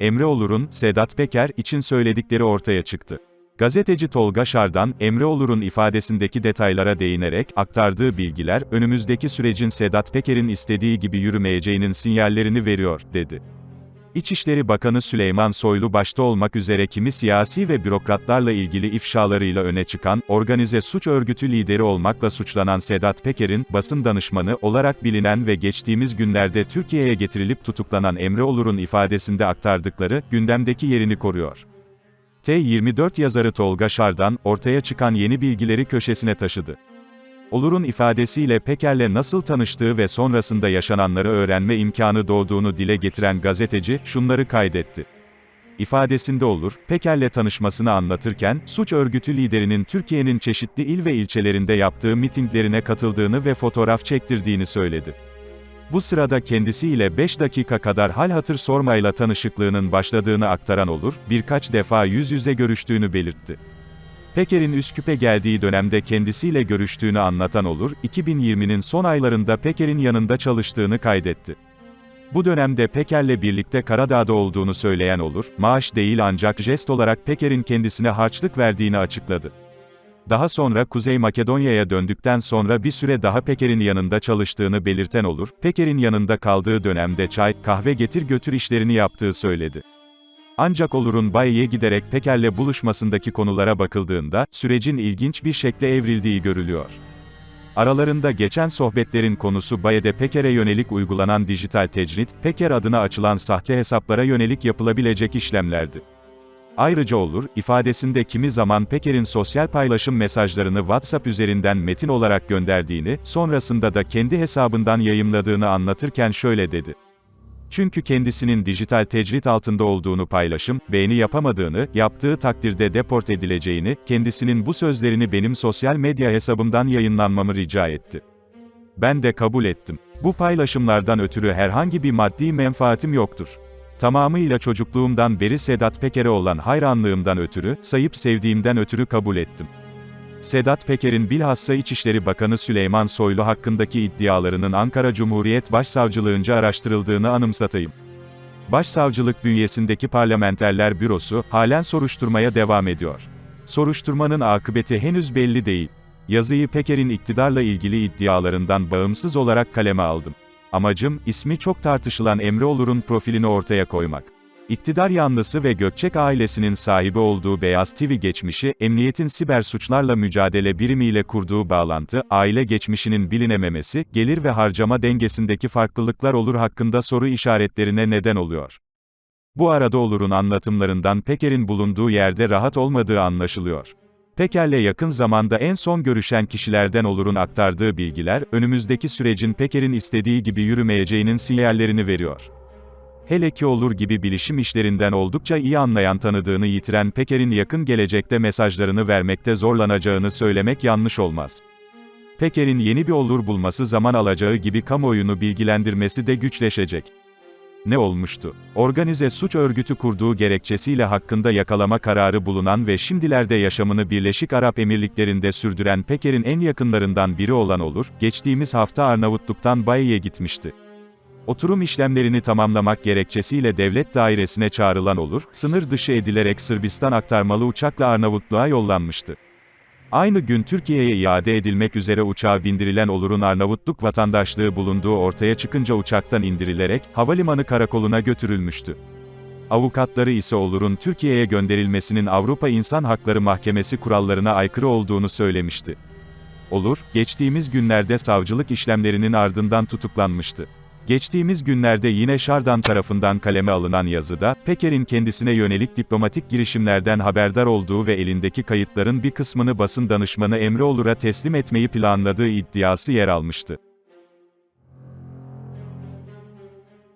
Emre Olur'un, Sedat Peker için söyledikleri ortaya çıktı. Gazeteci Tolga Şardan, Emre Olur'un ifadesindeki detaylara değinerek, aktardığı bilgiler, önümüzdeki sürecin Sedat Peker'in istediği gibi yürümeyeceğinin sinyallerini veriyor, dedi. İçişleri Bakanı Süleyman Soylu başta olmak üzere kimi siyasi ve bürokratlarla ilgili ifşalarıyla öne çıkan, organize suç örgütü lideri olmakla suçlanan Sedat Peker'in, basın danışmanı olarak bilinen ve geçtiğimiz günlerde Türkiye'ye getirilip tutuklanan Emre Olur'un ifadesinde aktardıkları, gündemdeki yerini koruyor. T24 yazarı Tolga Şardan, ortaya çıkan yeni bilgileri köşesine taşıdı. Olur'un ifadesiyle Peker'le nasıl tanıştığı ve sonrasında yaşananları öğrenme imkanı doğduğunu dile getiren gazeteci, şunları kaydetti. İfadesinde Olur, Peker'le tanışmasını anlatırken, suç örgütü liderinin Türkiye'nin çeşitli il ve ilçelerinde yaptığı mitinglerine katıldığını ve fotoğraf çektirdiğini söyledi. Bu sırada kendisiyle 5 dakika kadar hal hatır sormayla tanışıklığının başladığını aktaran Olur, birkaç defa yüz yüze görüştüğünü belirtti. Peker'in Üsküp'e geldiği dönemde kendisiyle görüştüğünü anlatan Olur, 2020'nin son aylarında Peker'in yanında çalıştığını kaydetti. Bu dönemde Peker'le birlikte Karadağ'da olduğunu söyleyen Olur, maaş değil ancak jest olarak Peker'in kendisine harçlık verdiğini açıkladı. Daha sonra Kuzey Makedonya'ya döndükten sonra bir süre daha Peker'in yanında çalıştığını belirten Olur, Peker'in yanında kaldığı dönemde çay, kahve getir götür işlerini yaptığı söyledi. Ancak Olur'un Bayi'ye giderek Peker'le buluşmasındaki konulara bakıldığında, sürecin ilginç bir şekle evrildiği görülüyor. Aralarında geçen sohbetlerin konusu Baye'de Peker'e yönelik uygulanan dijital tecrit, Peker adına açılan sahte hesaplara yönelik yapılabilecek işlemlerdi. Ayrıca Olur, ifadesinde kimi zaman Peker'in sosyal paylaşım mesajlarını WhatsApp üzerinden metin olarak gönderdiğini, sonrasında da kendi hesabından yayımladığını anlatırken şöyle dedi. Çünkü kendisinin dijital tecrit altında olduğunu paylaşım, beğeni yapamadığını, yaptığı takdirde deport edileceğini, kendisinin bu sözlerini benim sosyal medya hesabımdan yayınlanmamı rica etti. Ben de kabul ettim. Bu paylaşımlardan ötürü herhangi bir maddi menfaatim yoktur. Tamamıyla çocukluğumdan beri Sedat Peker'e olan hayranlığımdan ötürü, sayıp sevdiğimden ötürü kabul ettim. Sedat Peker'in bilhassa İçişleri Bakanı Süleyman Soylu hakkındaki iddialarının Ankara Cumhuriyet Başsavcılığınca araştırıldığını anımsatayım. Başsavcılık bünyesindeki Parlamenterler Bürosu, halen soruşturmaya devam ediyor. Soruşturmanın akıbeti henüz belli değil. Yazıyı Peker'in iktidarla ilgili iddialarından bağımsız olarak kaleme aldım. Amacım, ismi çok tartışılan Emre Olur'un profilini ortaya koymak. İktidar yanlısı ve Gökçek ailesinin sahibi olduğu Beyaz TV geçmişi, emniyetin siber suçlarla mücadele birimiyle kurduğu bağlantı, aile geçmişinin bilinememesi, gelir ve harcama dengesindeki farklılıklar olur hakkında soru işaretlerine neden oluyor. Bu arada Olur'un anlatımlarından Peker'in bulunduğu yerde rahat olmadığı anlaşılıyor. Peker'le yakın zamanda en son görüşen kişilerden Olur'un aktardığı bilgiler, önümüzdeki sürecin Peker'in istediği gibi yürümeyeceğinin sinyallerini veriyor. Hele ki olur gibi bilişim işlerinden oldukça iyi anlayan tanıdığını yitiren Peker'in yakın gelecekte mesajlarını vermekte zorlanacağını söylemek yanlış olmaz. Peker'in yeni bir olur bulması zaman alacağı gibi kamuoyunu bilgilendirmesi de güçleşecek. Ne olmuştu? Organize suç örgütü kurduğu gerekçesiyle hakkında yakalama kararı bulunan ve şimdilerde yaşamını Birleşik Arap Emirlikleri'nde sürdüren Peker'in en yakınlarından biri olan Olur, geçtiğimiz hafta Arnavutluk'tan Bayi'ye gitmişti. Oturum işlemlerini tamamlamak gerekçesiyle devlet dairesine çağrılan Olur, sınır dışı edilerek Sırbistan aktarmalı uçakla Arnavutluğa yollanmıştı. Aynı gün Türkiye'ye iade edilmek üzere uçağa bindirilen Olur'un Arnavutluk vatandaşlığı bulunduğu ortaya çıkınca uçaktan indirilerek, havalimanı karakoluna götürülmüştü. Avukatları ise Olur'un Türkiye'ye gönderilmesinin Avrupa İnsan Hakları Mahkemesi kurallarına aykırı olduğunu söylemişti. Olur, geçtiğimiz günlerde savcılık işlemlerinin ardından tutuklanmıştı. Geçtiğimiz günlerde yine Şardan tarafından kaleme alınan yazıda, Peker'in kendisine yönelik diplomatik girişimlerden haberdar olduğu ve elindeki kayıtların bir kısmını basın danışmanı Emre Olur'a teslim etmeyi planladığı iddiası yer almıştı.